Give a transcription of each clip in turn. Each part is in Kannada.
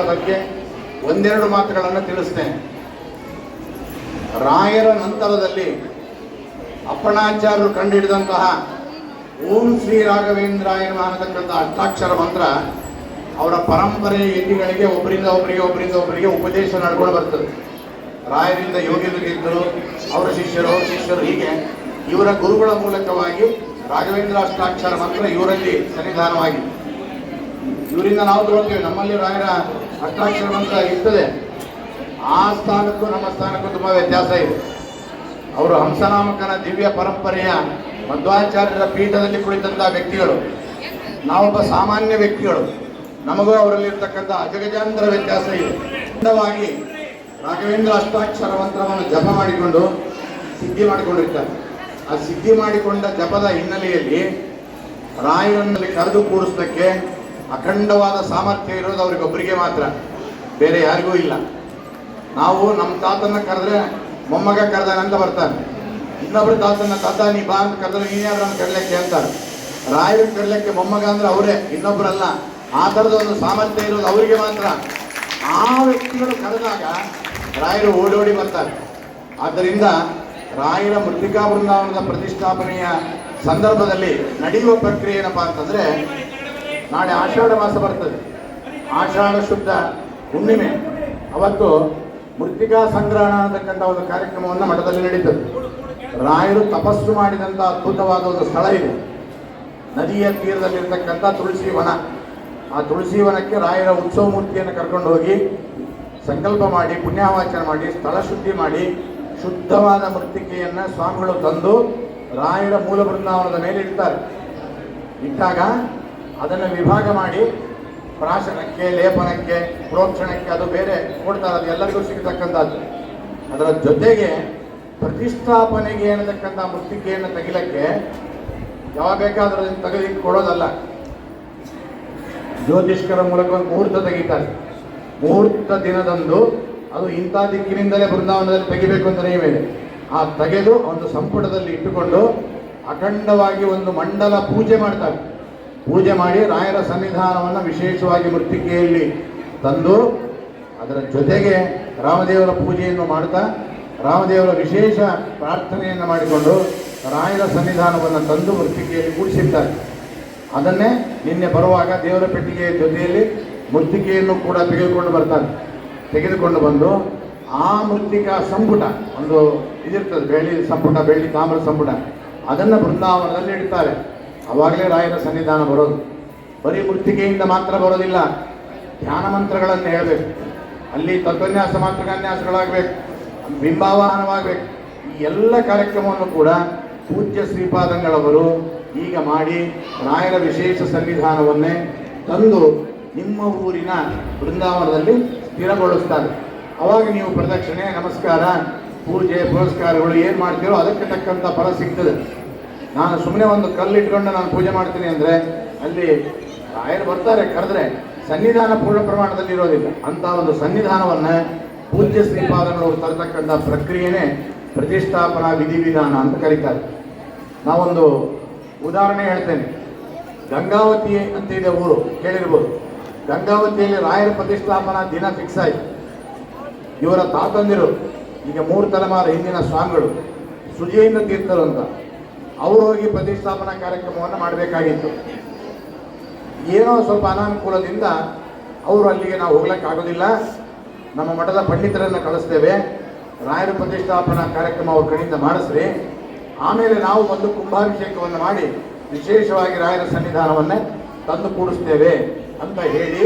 ಬಗ್ಗೆ ಒಂದೆರಡು ಮಾತುಗಳನ್ನು ತಿಳಿಸ್ತೇನೆ. ರಾಯರ ನಂತರದಲ್ಲಿ ಅಪ್ಪಣಾಚಾರ್ಯರು ಕಂಡುಹಿಡಿದಂತಹ ಓಂ ಶ್ರೀ ರಾಘವೇಂದ್ರಾಯ ಅನ್ನತಕ್ಕಂಥ ಅಷ್ಟಾಕ್ಷರ ಮಂತ್ರ ಅವರ ಪರಂಪರೆಯ ಯತಿಗಳಿಗೆ ಒಬ್ಬರಿಂದ ಒಬ್ಬರಿಗೆ ಒಬ್ಬರಿಂದ ಒಬ್ಬರಿಗೆ ಉಪದೇಶ ನಡ್ಕೊಂಡು ಬರ್ತದೆ. ರಾಯರಿಂದ ಯೋಗಿಗಳಿದ್ದರು ಅವರ ಶಿಷ್ಯರು ಶಿಷ್ಯರು ಹೀಗೆ. ಇವರ ಗುರುಗಳ ಮೂಲಕವಾಗಿ ರಾಘವೇಂದ್ರ ಅಷ್ಟಾಕ್ಷರ ಮಂತ್ರ ಇವರಲ್ಲಿ ಸನ್ನಿಧಾನವಾಗಿದೆ. ಇವರಿಂದ ನಾವು ತಗೊಳ್ತೀವಿ ನಮ್ಮಲ್ಲಿ ರಾಯರ ಮಂತ್ರ ಇರ್ತದೆ. ಆ ಸ್ಥಾನಕ್ಕೂ ನಮ್ಮ ಸ್ಥಾನಕ್ಕೂ ತುಂಬ ವ್ಯತ್ಯಾಸ ಇದೆ. ಅವರು ಹಂಸನಾಮಕನ ದಿವ್ಯ ಪರಂಪರೆಯ ಮಧ್ವಾಚಾರ್ಯರ ಪೀಠದಲ್ಲಿ ಕುಳಿತಂತಹ ವ್ಯಕ್ತಿಗಳು. ನಾವೊಬ್ಬ ಸಾಮಾನ್ಯ ವ್ಯಕ್ತಿಗಳು. ನಮಗೂ ಅವರಲ್ಲಿರ್ತಕ್ಕಂಥ ಅಜಗಜಾಂತರ ವ್ಯತ್ಯಾಸ ಇದೆ. ರಾಘವೇಂದ್ರ ಅಷ್ಟಾಕ್ಷರ ಮಂತ್ರವನ್ನು ಜಪ ಮಾಡಿಕೊಂಡು ಸಿದ್ಧಿ ಮಾಡಿಕೊಂಡಿರ್ತಾರೆ. ಆ ಸಿದ್ಧಿ ಮಾಡಿಕೊಂಡ ಜಪದ ಹಿನ್ನೆಲೆಯಲ್ಲಿ ರಾಯರನ್ನಲ್ಲಿ ಕರೆದು ಕೂಡಿಸ್ಲಿಕ್ಕೆ ಅಖಂಡವಾದ ಸಾಮರ್ಥ್ಯ ಇರೋದು ಅವ್ರಿಗೊಬ್ಬರಿಗೆ ಮಾತ್ರ. ಬೇರೆ ಯಾರಿಗೂ ಇಲ್ಲ. ನಾವು ನಮ್ಮ ತಾತನ ಕರೆದ್ರೆ ಮೊಮ್ಮಗ ಕರೆದಾನೆ ಅಂತ ಬರ್ತಾನೆ ಇನ್ನೊಬ್ರು ತಾತನ ತಾತ, ನೀ ಬಾ ಅಂತ ಕರೆದ್ರೆ ನೀನೇ ಯಾರನ್ನ ಕರ್ಲಕ್ಕೆ ಅಂತಾರೆ. ರಾಯರು ಕರ್ಲಕ್ಕೆ ಮೊಮ್ಮಗ ಅಂದ್ರೆ ಅವರೇ ಇನ್ನೊಬ್ಬರಲ್ಲ ಆ ಥರದ ಒಂದು ಸಾಮರ್ಥ್ಯ ಇರೋದು ಅವರಿಗೆ ಮಾತ್ರ. ಆ ವ್ಯಕ್ತಿಗಳು ಕರೆದಾಗ ರಾಯರು ಓಡೋಡಿ ಬರ್ತಾರೆ. ಆದ್ದರಿಂದ ರಾಯರ ಮೃತಿಕಾ ಬೃಂದಾವನದ ಪ್ರತಿಷ್ಠಾಪನೆಯ ಸಂದರ್ಭದಲ್ಲಿ ನಡೆಯುವ ಪ್ರಕ್ರಿಯೆ ಏನಪ್ಪಾ ಅಂತಂದ್ರೆ ನಾಳೆ ಆಷಾಢ ಮಾಸ ಬರ್ತದೆ. ಆಷಾಢ ಶುದ್ಧ ಹುಣ್ಣಿಮೆ. ಅವತ್ತು ಮೃತ್ತಿಕಾ ಸಂಗ್ರಹಣ ಅಂತಕ್ಕಂಥ ಒಂದು ಕಾರ್ಯಕ್ರಮವನ್ನು ಮಠದಲ್ಲಿ ನಡೀತದೆ. ರಾಯರು ತಪಸ್ಸು ಮಾಡಿದಂಥ ಅದ್ಭುತವಾದ ಒಂದು ಸ್ಥಳ ಇದೆ. ನದಿಯ ತೀರದಲ್ಲಿರ್ತಕ್ಕಂಥ ತುಳಸಿ ವನ. ಆ ತುಳಸಿ ವನಕ್ಕೆ ರಾಯರ ಉತ್ಸವ ಮೂರ್ತಿಯನ್ನು ಕರ್ಕೊಂಡು ಹೋಗಿ ಸಂಕಲ್ಪ ಮಾಡಿ, ಪುಣ್ಯವಾಚನ ಮಾಡಿ, ಸ್ಥಳ ಶುದ್ಧಿ ಮಾಡಿ, ಶುದ್ಧವಾದ ಮೃತ್ತಿಕೆಯನ್ನು ಸ್ವಾಮಿಗಳು ತಂದು ರಾಯರ ಮೂಲ ಬೃಂದಾವನದ ಮೇಲೆ ಇಡ್ತಾರೆ. ಇಟ್ಟಾಗ ಅದನ್ನು ವಿಭಾಗ ಮಾಡಿ ಪ್ರಾಶನಕ್ಕೆ, ಲೇಪನಕ್ಕೆ, ಪ್ರೋಕ್ಷಣಕ್ಕೆ ಅದು ಬೇರೆ ಕೊಡ್ತಾರೆ ಅದು ಎಲ್ಲರಿಗೂ ಸಿಗತಕ್ಕಂಥದ್ದು. ಅದರ ಜೊತೆಗೆ ಪ್ರತಿಷ್ಠಾಪನೆಗೆ ಏನತಕ್ಕಂಥ ಮೃತ್ತಿಕೆಯನ್ನು ತೆಗಿಲಕ್ಕೆ ಯಾವಾಗ ಬೇಕಾದ್ರೂ ತೆಗೆದು ಕೊಡೋದಲ್ಲ. ಜ್ಯೋತಿಷ್ಕರ ಮೂಲಕ ಒಂದು ಮುಹೂರ್ತ ತೆಗಿತಾರೆ. ಮುಹೂರ್ತ ದಿನದಂದು ಅದು ಇಂಥ ದಿಕ್ಕಿನಿಂದಲೇ ಬೃಂದಾವನದಲ್ಲಿ ತೆಗಿಬೇಕು ಅಂತ ನಿಯಮಿದೆ ಆ ತೆಗೆದು ಒಂದು ಸಂಪುಟದಲ್ಲಿ ಇಟ್ಟುಕೊಂಡು ಅಖಂಡವಾಗಿ ಒಂದು ಮಂಡಲ ಪೂಜೆ ಮಾಡ್ತಾರೆ. ಪೂಜೆ ಮಾಡಿ ರಾಯರ ಸನ್ನಿಧಾನವನ್ನು ವಿಶೇಷವಾಗಿ ಮೃತ್ತಿಕೆಯಲ್ಲಿ ತಂದು ಅದರ ಜೊತೆಗೆ ರಾಮದೇವರ ಪೂಜೆಯನ್ನು ಮಾಡ್ತಾ, ರಾಮದೇವರ ವಿಶೇಷ ಪ್ರಾರ್ಥನೆಯನ್ನು ಮಾಡಿಕೊಂಡು ರಾಯರ ಸನ್ನಿಧಾನವನ್ನು ತಂದು ಮೃತ್ತಿಕೆಯಲ್ಲಿ ಕೂಡಿಸಿದ್ದಾರೆ ಅದನ್ನೇ ನಿನ್ನೆ ಬರುವಾಗ ದೇವರ ಪೆಟ್ಟಿಗೆಯ ಜೊತೆಯಲ್ಲಿ ಮೃತ್ತಿಕೆಯನ್ನು ಕೂಡ ತೆಗೆದುಕೊಂಡು ಬರ್ತಾರೆ. ತೆಗೆದುಕೊಂಡು ಬಂದು ಆ ಮೃತ್ತಿಕಾ ಸಂಪುಟ, ಒಂದು ಇದಿರ್ತದೆ, ಬೆಳ್ಳಿ ಸಂಪುಟ, ಬೆಳ್ಳಿ ತಾಮ್ರ ಸಂಪುಟ, ಅದನ್ನು ಬೃಂದಾವನದಲ್ಲಿ ಇಡ್ತಾರೆ. ಅವಾಗಲೇ ರಾಯರ ಸನ್ನಿಧಾನ ಬರೋದು. ಬರೀ ಮೃತ್ತಿಕೆಯಿಂದ ಮಾತ್ರ ಬರೋದಿಲ್ಲ. ಧ್ಯಾನ ಮಂತ್ರಗಳನ್ನು ಹೇಳಬೇಕು. ಅಲ್ಲಿ ತತ್ವನ್ಯಾಸ, ಮಾತೃಕಾನ್ಯಾಸಗಳಾಗಬೇಕು. ಬಿಂಬಾವಾಹನವಾಗಬೇಕು. ಈ ಎಲ್ಲ ಕಾರ್ಯಕ್ರಮವನ್ನು ಕೂಡ ಪೂಜ್ಯ ಶ್ರೀಪಾದಂಗಳವರು ಈಗ ಮಾಡಿ ರಾಯರ ವಿಶೇಷ ಸನ್ನಿಧಾನವನ್ನೇ ತಂದು ನಿಮ್ಮ ಊರಿನ ಬೃಂದಾವನದಲ್ಲಿ ಸ್ಥಿರಗೊಳಿಸ್ತಾರೆ. ಅವಾಗ ನೀವು ಪ್ರದಕ್ಷಿಣೆ, ನಮಸ್ಕಾರ, ಪೂಜೆ, ಪುರಸ್ಕಾರಗಳು ಏನು ಮಾಡ್ತೀರೋ ಅದಕ್ಕೆ ತಕ್ಕಂಥ ಫಲ ಸಿಗ್ತದೆ. ನಾನು ಸುಮ್ಮನೆ ಒಂದು ಕಲ್ಲು ಇಟ್ಕೊಂಡು ನಾನು ಪೂಜೆ ಮಾಡ್ತೀನಿ ಅಂದರೆ ಅಲ್ಲಿ ರಾಯರು ಬರ್ತಾರೆ, ಕರೆದ್ರೆ ಸನ್ನಿಧಾನ ಪೂರ್ಣ ಪ್ರಮಾಣದಲ್ಲಿ ಇರೋದಿಲ್ಲ. ಅಂತ ಒಂದು ಸನ್ನಿಧಾನವನ್ನು ಪೂಜ್ಯ ಶ್ರೀಪಾದಗಳು ತರತಕ್ಕಂಥ ಪ್ರಕ್ರಿಯೆನೇ ಪ್ರತಿಷ್ಠಾಪನಾ ವಿಧಿವಿಧಾನ ಅಂತ ಕರೀತಾರೆ. ನಾವೊಂದು ಉದಾಹರಣೆ ಹೇಳ್ತೇನೆ. ಗಂಗಾವತಿ ಅಂತ ಇದೆ ಊರು, ಕೇಳಿರ್ಬೋದು. ಗಂಗಾವತಿಯಲ್ಲಿ ರಾಯರ ಪ್ರತಿಷ್ಠಾಪನಾ ದಿನ ಫಿಕ್ಸ್ ಆಯಿತು. ಇವರ ತಾತಂದಿರು, ಈಗ ಮೂರು ತಲೆಮಾರು ಹಿಂದಿನ ಸ್ವಾಮಿಗಳು ಸುಜೇಂದ್ರ ತೀರ್ಥರು ಅಂತ. ಅವರು ಹೋಗಿ ಪ್ರತಿಷ್ಠಾಪನಾ ಕಾರ್ಯಕ್ರಮವನ್ನು ಮಾಡಬೇಕಾಗಿತ್ತು. ಏನೋ ಸ್ವಲ್ಪ ಅನಾನುಕೂಲದಿಂದ ಅವರು ಅಲ್ಲಿಗೆ ನಾವು ಹೋಗ್ಲಿಕ್ಕಾಗೋದಿಲ್ಲ ನಮ್ಮ ಮಠದ ಪಂಡಿತರನ್ನು ಕಳಿಸ್ತೇವೆ. ರಾಯರ ಪ್ರತಿಷ್ಠಾಪನಾ ಕಾರ್ಯಕ್ರಮ ಅವ್ರ ಕಡೆಯಿಂದ ಮಾಡಿಸ್ರಿ. ಆಮೇಲೆ ನಾವು ಒಂದು ಕುಂಭಾಭಿಷೇಕವನ್ನು ಮಾಡಿ ವಿಶೇಷವಾಗಿ ರಾಯರ ಸನ್ನಿಧಾನವನ್ನು ತಂದು ಕೂಡಿಸ್ತೇವೆ ಅಂತ ಹೇಳಿ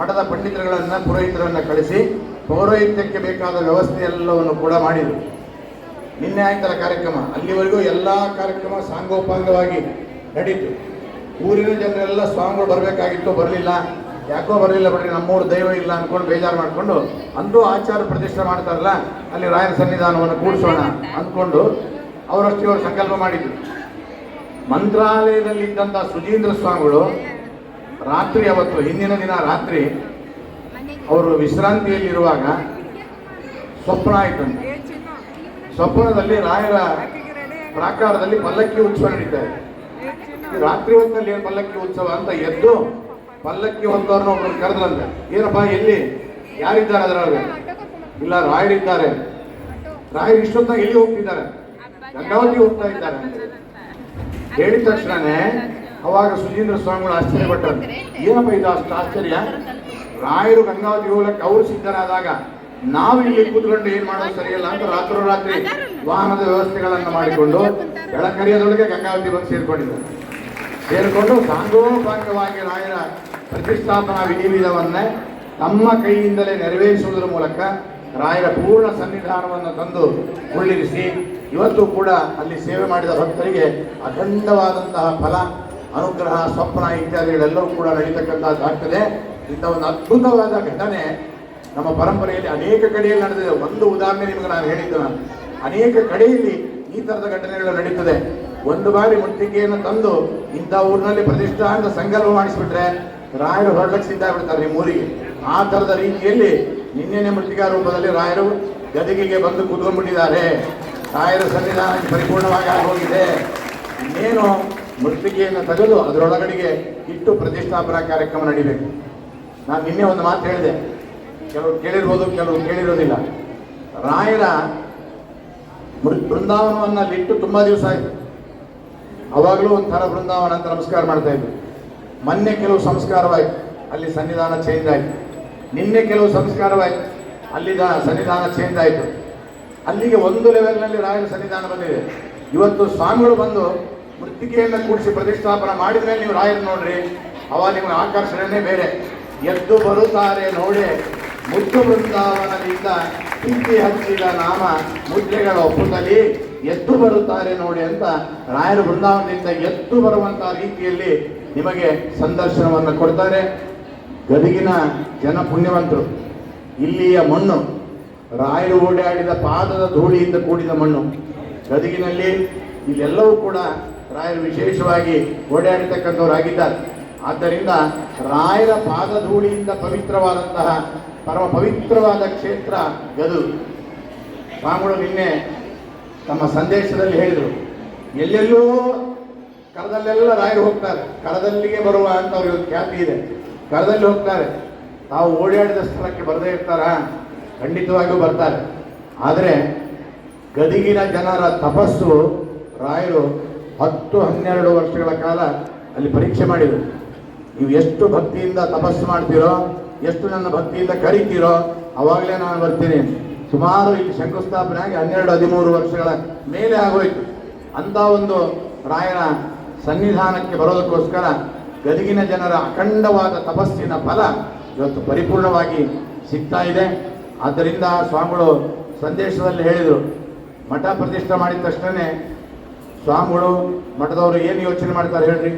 ಮಠದ ಪಂಡಿತರುಗಳನ್ನು ಪುರೋಹಿತರನ್ನು ಕಳಿಸಿ ಪೌರೋಹಿತ್ಯಕ್ಕೆ ಬೇಕಾದ ವ್ಯವಸ್ಥೆ ಎಲ್ಲವನ್ನು ಕೂಡ ಮಾಡಿದರು. ನಿನ್ನೆ ಆಯ್ತಲ್ಲ ಕಾರ್ಯಕ್ರಮ? ಅಲ್ಲಿವರೆಗೂ ಎಲ್ಲ ಕಾರ್ಯಕ್ರಮ ಸಾಂಗೋಪಾಂಗವಾಗಿ ನಡೀತು. ಊರಿನ ಜನರೆಲ್ಲ ಸ್ವಾಮಿಗಳು ಬರಬೇಕಾಗಿತ್ತು, ಬರಲಿಲ್ಲ. ಯಾಕೋ ಬರಲಿಲ್ಲ ಬಿಡ್ರಿ, ನಮ್ಮೂರು ದೈವ ಇಲ್ಲ ಅಂದ್ಕೊಂಡು ಬೇಜಾರು ಮಾಡಿಕೊಂಡು ಅಂದು ಆಚಾರ ಪ್ರತಿಷ್ಠೆ ಮಾಡ್ತಾರಲ್ಲ, ಅಲ್ಲಿ ರಾಯರ ಸನ್ನಿಧಾನವನ್ನು ಕೂಡಿಸೋಣ ಅಂದ್ಕೊಂಡು ಅವರಷ್ಟು ಇವರು ಸಂಕಲ್ಪ ಮಾಡಿದ್ರು. ಮಂತ್ರಾಲಯದಲ್ಲಿದ್ದಂಥ ಸುಜೀಂದ್ರ ಸ್ವಾಮಿಗಳು ರಾತ್ರಿ ಅವತ್ತು, ಹಿಂದಿನ ದಿನ ರಾತ್ರಿ, ಅವರು ವಿಶ್ರಾಂತಿಯಲ್ಲಿರುವಾಗ ಸ್ವಪ್ನ ಆಯ್ತಂತೆ. ಸ್ವಪ್ನದಲ್ಲಿ ರಾಯರ ಪ್ರಾಕಾರದಲ್ಲಿ ಪಲ್ಲಕ್ಕಿ ಉತ್ಸವ ನಡೀತಾ ಇದೆ. ರಾತ್ರಿ ಹೊತ್ತಲ್ಲಿ ಏನು ಪಲ್ಲಕ್ಕಿ ಉತ್ಸವ ಅಂತ ಎದ್ದು ಪಲ್ಲಕ್ಕಿ ಹೊತ್ತವ್ರನ್ನ ಒಬ್ಬರು ಕರೆದ್ರಂತೆ. ಏನಪ್ಪ, ಎಲ್ಲಿ? ಯಾರಿದ್ದಾರೆ ಅದರೊಳಗೆ? ಇಲ್ಲ ರಾಯರಿದ್ದಾರೆ ರಾಯರು ಇಷ್ಟೊತ್ತಾಗ ಎಲ್ಲಿ ಹೋಗ್ತಿದ್ದಾರೆ? ಗಂಗಾವತಿ ಹೋಗ್ತಾ ಇದ್ದಾರೆ. ಹೇಳಿದ ತಕ್ಷಣನೇ ಅವಾಗ ಸುಜೀಂದ್ರ ಸ್ವಾಮಿಗಳು ಆಶ್ಚರ್ಯಪಟ್ಟರು ಏನಪ್ಪ ಇದು ಅಷ್ಟು ಆಶ್ಚರ್ಯ? ರಾಯರು ಗಂಗಾವತಿ ಹೋಗ್ಲಿಕ್ಕೆ ಅವರು ಸಿದ್ಧರಾದಾಗ ನಾವು ಇಲ್ಲಿ ಕೂತ್ಕೊಂಡು ಏನ್ ಮಾಡೋದು ಸರಿಯಲ್ಲ ಅಂತ ರಾತ್ರೋರಾತ್ರಿ ವಾಹನದ ವ್ಯವಸ್ಥೆಗಳನ್ನ ಮಾಡಿಕೊಂಡು ಬೆಳಕರಿಯದೊಳಗೆ ಗಂಗಾವತಿ ಬಂದು ಸೇರ್ಕೊಂಡಿದ್ದಾರೆ. ಸೇರಿಕೊಂಡು ಸಾಂಗೋಪಾಂಗವಾಗಿ ರಾಯರ ಪ್ರತಿಷ್ಠಾಪನಾ ವಿಧಿವಿಧವನ್ನೇ ತಮ್ಮ ಕೈಯಿಂದಲೇ ನೆರವೇರಿಸುವುದರ ಮೂಲಕ ರಾಯರ ಪೂರ್ಣ ಸನ್ನಿಧಾನವನ್ನು ತಂದು ಉಳ್ಳಿರಿಸಿ ಇವತ್ತು ಕೂಡ ಅಲ್ಲಿ ಸೇವೆ ಮಾಡಿದ ಭಕ್ತರಿಗೆ ಅಖಂಡವಾದಂತಹ ಫಲ, ಅನುಗ್ರಹ, ಸ್ವಪ್ನ ಇತ್ಯಾದಿಗಳೆಲ್ಲವೂ ಕೂಡ ನಡೀತಕ್ಕಂಥದ್ದಾಗ್ತದೆ ಇಂಥ ಒಂದು ಅದ್ಭುತವಾದ ಘಟನೆ ನಮ್ಮ ಪರಂಪರೆಯಲ್ಲಿ ಅನೇಕ ಕಡೆಯಲ್ಲಿ ನಡೆದಿದೆ. ಒಂದು ಉದಾಹರಣೆ ನಿಮಗೆ ನಾನು ಹೇಳಿದ್ದು. ನಾನು ಅನೇಕ ಕಡೆಯಲ್ಲಿ ಈ ತರದ ಘಟನೆಗಳು ನಡೀತದೆ. ಒಂದು ಬಾರಿ ಮುಟ್ಟಿಗೆಯನ್ನು ತಂದು ಇಂಥ ಊರಿನಲ್ಲಿ ಪ್ರತಿಷ್ಠಾ ಅಂತ ಸಂಕಲ್ಪ ಮಾಡಿಸ್ಬಿಟ್ರೆ ರಾಯರು ಹೊರಡಕ್ಕೆ ಸಿದ್ಧ ಆಗ್ಬಿಡ್ತಾರೆ ನಿಮ್ಮ ಊರಿಗೆ. ಆ ತರದ ರೀತಿಯಲ್ಲಿ ನಿನ್ನೆನೆ ಮೃತ್ತಿಕಾ ರೂಪದಲ್ಲಿ ರಾಯರು ಗದಗಿಗೆ ಬಂದು ಕೂತ್ಕೊಂಡ್ಬಿಟ್ಟಿದ್ದಾರೆ. ರಾಯರ ಸನ್ನಿಧಾನ ಪರಿಪೂರ್ಣವಾಗಿ ಆಗೋಗಿದೆ ಇನ್ನೇನು ಮೃತ್ತಿಗೆಯನ್ನು ತೆಗೆದು ಅದರೊಳಗಡೆಗೆ ಇಟ್ಟು ಪ್ರತಿಷ್ಠಾಪನಾ ಕಾರ್ಯಕ್ರಮ ನಡೀಬೇಕು. ನಾನು ನಿನ್ನೆ ಒಂದು ಮಾತು ಹೇಳಿದೆ. ಕೆಲವರು ಕೇಳಿರ್ಬೋದು, ಕೆಲವರು ಕೇಳಿರೋದಿಲ್ಲ. ರಾಯರ ಬೃಂದಾವನವನ್ನ ಅಲ್ಲಿಟ್ಟು ತುಂಬಾ ದಿವಸ ಆಯ್ತು. ಅವಾಗಲೂ ಒಂಥರ ಬೃಂದಾವನ ಅಂತ ನಮಸ್ಕಾರ ಮಾಡ್ತಾ ಇದ್ವಿ. ಮೊನ್ನೆ ಕೆಲವು ಸಂಸ್ಕಾರವಾಯ್ತು. ಅಲ್ಲಿ ಸನ್ನಿಧಾನ ಚೇಂಜ್ ಆಯಿತು. ನಿನ್ನೆ ಕೆಲವು ಸಂಸ್ಕಾರವಾಯ್ತು. ಅಲ್ಲಿದ ಸನ್ನಿಧಾನ ಚೇಂಜ್ ಆಯಿತು. ಅಲ್ಲಿಗೆ ಒಂದು ಲೆವೆಲ್ನಲ್ಲಿ ರಾಯರ ಸನ್ನಿಧಾನ ಬಂದಿದೆ. ಇವತ್ತು ಸ್ವಾಮಿಗಳು ಬಂದು ಮೃತ್ತಿಕೆಯನ್ನು ಕೂಡಿಸಿ ಪ್ರತಿಷ್ಠಾಪನೆ ಮಾಡಿದ ನೀವು ರಾಯರು ನೋಡ್ರಿ. ಅವಾಗ ನಿಮ್ಮ ಆಕರ್ಷಣೆನೇ ಬೇರೆ. ಎದ್ದು ಬರುತ್ತಾರೆ ನೋಡೆ. ಮುದ್ದು ಬೃಂದಾವನದಿಂದ ಕಿಂತಿ ಹಚ್ಚಿದ ನಾಮ ಮುದ್ದೆಗಳ ಒಪ್ಪದಲ್ಲಿ ಎದ್ದು ಬರುತ್ತಾರೆ ನೋಡಿ ಅಂತ ರಾಯರ ಬೃಂದಾವನದಿಂದ ಎದ್ದು ಬರುವಂತಹ ರೀತಿಯಲ್ಲಿ ನಿಮಗೆ ಸಂದರ್ಶನವನ್ನು ಕೊಡ್ತಾರೆ. ಗದಗಿನ ಜನ ಪುಣ್ಯವಂತರು ಇಲ್ಲಿಯ ಮಣ್ಣು, ರಾಯರು ಓಡಾಡಿದ ಪಾದದ ಧೂಳಿಯಿಂದ ಕೂಡಿದ ಮಣ್ಣು, ಗದಗಿನಲ್ಲಿ ಇಲ್ಲೆಲ್ಲವೂ ಕೂಡ ರಾಯರು ವಿಶೇಷವಾಗಿ ಓಡಾಡಿರ್ತಕ್ಕಂಥವರಾಗಿದ್ದಾರೆ ಆದ್ದರಿಂದ ರಾಯರ ಪಾದ ಧೂಳಿಯಿಂದ ಪವಿತ್ರವಾದಂತಹ ಪರಮ ಪವಿತ್ರವಾದ ಕ್ಷೇತ್ರ ಗದು. ಸ್ವಾಮಿಗಳು ನಿನ್ನೆ ತಮ್ಮ ಸಂದೇಶದಲ್ಲಿ ಹೇಳಿದರು. ಎಲ್ಲೆಲ್ಲೋ ಕರದಲ್ಲೆಲ್ಲ ರಾಯರು ಹೋಗ್ತಾರೆ. ಕರದಲ್ಲಿಗೆ ಬರುವ ಅಂತ ಅವ್ರಿಗೆ ಒಂದು ಖ್ಯಾತಿ ಇದೆ. ಕರದಲ್ಲಿ ಹೋಗ್ತಾರೆ. ತಾವು ಓಡಾಡಿದ ಸ್ಥಳಕ್ಕೆ ಬರದೇ ಇರ್ತಾರ? ಖಂಡಿತವಾಗಿಯೂ ಬರ್ತಾರೆ. ಆದರೆ ಗದಗಿನ ಜನರ ತಪಸ್ಸು ರಾಯರು ಹತ್ತು, ಹನ್ನೆರಡು ವರ್ಷಗಳ ಕಾಲ ಅಲ್ಲಿ ಪರೀಕ್ಷೆ ಮಾಡಿದರು. ನೀವು ಎಷ್ಟು ಭಕ್ತಿಯಿಂದ ತಪಸ್ಸು ಮಾಡ್ತೀರೋ ಎಷ್ಟು ನನ್ನ ಭಕ್ತಿಯಿಂದ ಕರಿತೀರೋ ಅವಾಗಲೇ ನಾನು ಬರ್ತೀನಿ. ಸುಮಾರು ಇಲ್ಲಿ ಶಂಕುಸ್ಥಾಪನೆ ಆಗಿ ಹನ್ನೆರಡು, ಹದಿಮೂರು ವರ್ಷಗಳ ಮೇಲೆ ಆಗೋಯ್ತು. ಅಂತ ಒಂದು ರಾಯನ ಸನ್ನಿಧಾನಕ್ಕೆ ಬರೋದಕ್ಕೋಸ್ಕರ ಗದಗಿನ ಜನರ ಅಖಂಡವಾದ ತಪಸ್ಸಿನ ಫಲ ಇವತ್ತು ಪರಿಪೂರ್ಣವಾಗಿ ಸಿಗ್ತಾ ಇದೆ. ಆದ್ದರಿಂದ ಸ್ವಾಮಿಗಳು ಸಂದೇಶದಲ್ಲಿ ಹೇಳಿದರು, ಮಠ ಪ್ರತಿಷ್ಠೆ ಮಾಡಿದ ತಕ್ಷಣವೇ ಸ್ವಾಮಿಗಳು ಮಠದವರು ಏನು ಯೋಚನೆ ಮಾಡ್ತಾರೆ ಹೇಳ್ರಿ?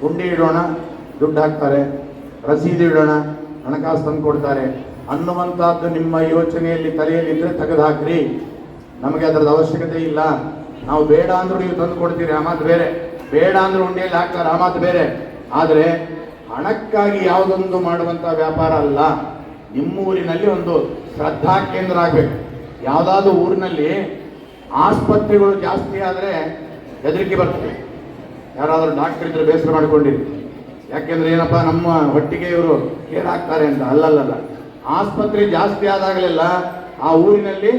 ಗುಂಡಿ ಇಡೋಣ, ದುಡ್ಡು ಹಾಕ್ತಾರೆ, ರಸೀದಿ ಇಡೋಣ ಹಣಕಾಸು ತಂದು ಕೊಡ್ತಾರೆ. ಅನ್ನುವಂಥದ್ದು ನಿಮ್ಮ ಯೋಚನೆಯಲ್ಲಿ ತಲೆಯಲ್ಲಿ ಇದ್ರೆ ತೆಗೆದು ನಮಗೆ ಅದರದ ಅವಶ್ಯಕತೆ ಇಲ್ಲ. ನಾವು ಬೇಡ ಅಂದ್ರೂ ನೀವು ತಂದು ಕೊಡ್ತೀರಿ, ಆ ಮಾತು ಬೇರೆ. ಬೇಡ ಅಂದ್ರೆ ಉಂಡೆಯಲ್ಲಿ ಹಾಕ್ತಾರೆ, ಆ ಮಾತು ಬೇರೆ. ಆದರೆ ಹಣಕ್ಕಾಗಿ ಯಾವುದೊಂದು ಮಾಡುವಂಥ ವ್ಯಾಪಾರ ಅಲ್ಲ. ನಿಮ್ಮೂರಿನಲ್ಲಿ ಒಂದು ಶ್ರದ್ಧಾ ಕೇಂದ್ರ ಆಗಬೇಕು. ಯಾವುದಾದ್ರೂ ಊರಿನಲ್ಲಿ ಆಸ್ಪತ್ರೆಗಳು ಜಾಸ್ತಿ ಆದರೆ ಹೆದರಿಕೆ ಬರ್ತದೆ. ಯಾರಾದರೂ ಡಾಕ್ಟರ್ ಇದ್ರೆ ಬೇಸರ ಮಾಡ್ಕೊಂಡಿರಿ. ಯಾಕೆಂದ್ರೆ ಏನಪ್ಪ, ನಮ್ಮ ಹೊಟ್ಟಿಗೆ ಇವರು ಕೇರ್ ಹಾಕ್ತಾರೆ ಅಂತ. ಅಲ್ಲಲ್ಲಲ್ಲ. ಆಸ್ಪತ್ರೆ ಜಾಸ್ತಿ ಆದಾಗಲೆಲ್ಲ ಆ ಊರಿನಲ್ಲಿ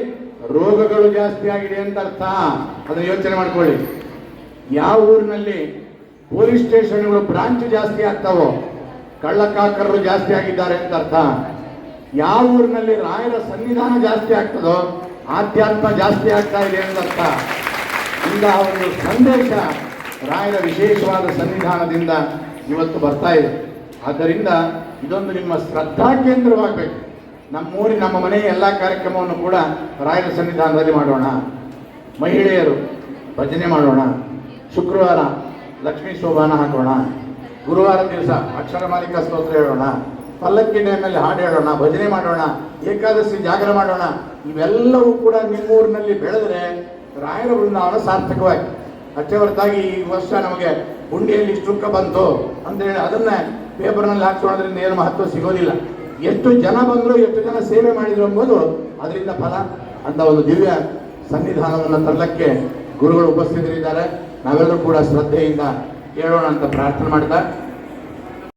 ರೋಗಗಳು ಜಾಸ್ತಿ ಆಗಿದೆ ಅಂತ ಅರ್ಥ. ಅದನ್ನ ಯೋಚನೆ ಮಾಡ್ಕೊಳ್ಳಿ. ಯಾವ ಊರಿನಲ್ಲಿ ಪೊಲೀಸ್ ಸ್ಟೇಷನ್ಗಳು ಬ್ರಾಂಚ್ ಜಾಸ್ತಿ ಆಗ್ತಾವೋ, ಕಳ್ಳಕಾಕರರು ಜಾಸ್ತಿ ಆಗಿದ್ದಾರೆ ಅಂತ ಅರ್ಥ. ಯಾವ ಊರಿನಲ್ಲಿ ರಾಯರ ಸನ್ನಿಧಾನ ಜಾಸ್ತಿ ಆಗ್ತದೋ, ಆಧ್ಯಾತ್ಮ ಜಾಸ್ತಿ ಆಗ್ತಾ ಇದೆ ಅಂತ ಅರ್ಥ. ಇಂತಹ ಒಂದು ಸಂದೇಶ ರಾಯರ ವಿಶೇಷವಾದ ಸನ್ನಿಧಾನದಿಂದ ಇವತ್ತು ಬರ್ತಾ ಇದೆ. ಆದ್ದರಿಂದ ಇದೊಂದು ನಿಮ್ಮ ಶ್ರದ್ಧಾ ಕೇಂದ್ರವಾಗಬೇಕು. ನಮ್ಮೂರಿ ನಮ್ಮ ಮನೆಯ ಎಲ್ಲ ಕಾರ್ಯಕ್ರಮವನ್ನು ಕೂಡ ರಾಯರ ಸನ್ನಿಧಾನದಲ್ಲಿ ಮಾಡೋಣ. ಮಹಿಳೆಯರು ಭಜನೆ ಮಾಡೋಣ. ಶುಕ್ರವಾರ ಲಕ್ಷ್ಮೀ ಶೋಭಾನ ಹಾಕೋಣ. ಗುರುವಾರ ದಿವಸ ಅಕ್ಷರ ಮಾಲಿಕ ಸ್ತೋತ್ರ ಹೇಳೋಣ. ಪಲ್ಲಕ್ಕಿ ಮೇಲೆ ಹಾಡು ಹೇಳೋಣ, ಭಜನೆ ಮಾಡೋಣ, ಏಕಾದಶಿ ಜಾಗರ ಮಾಡೋಣ. ಇವೆಲ್ಲವೂ ಕೂಡ ನಿಮ್ಮೂರಿನಲ್ಲಿ ಬೆಳೆದರೆ ರಾಯರ ಬೃಂದಾವನ ಸಾರ್ಥಕವಾಗಿ ಅಷ್ಟೇ ಹೊರತಾಗಿ ಈ ವರ್ಷ ನಮಗೆ ಹುಂಡಿಯಲ್ಲಿ ರೊಕ್ಕ ಬಂತು ಅಂತ ಹೇಳಿ ಅದನ್ನ ಪೇಪರ್ನಲ್ಲಿ ಹಾಕ್ಸೋದ್ರಿಂದ ಏನು ಮಹತ್ವ ಸಿಗೋದಿಲ್ಲ. ಎಷ್ಟು ಜನ ಬಂದ್ರು, ಎಷ್ಟು ಜನ ಸೇವೆ ಮಾಡಿದ್ರು ಎಂಬುದು ಅದರಿಂದ ಫಲ ಅಂತ ಒಂದು ದಿವ್ಯ ಸನ್ನಿಧಾನವನ್ನು ತರಲಿಕ್ಕೆ ಗುರುಗಳು ಉಪಸ್ಥಿತರಿದ್ದಾರೆ. ನಾವೆಲ್ಲರೂ ಕೂಡ ಶ್ರದ್ಧೆಯಿಂದ ಕೇಳೋಣ ಅಂತ ಪ್ರಾರ್ಥನೆ ಮಾಡ್ತಾ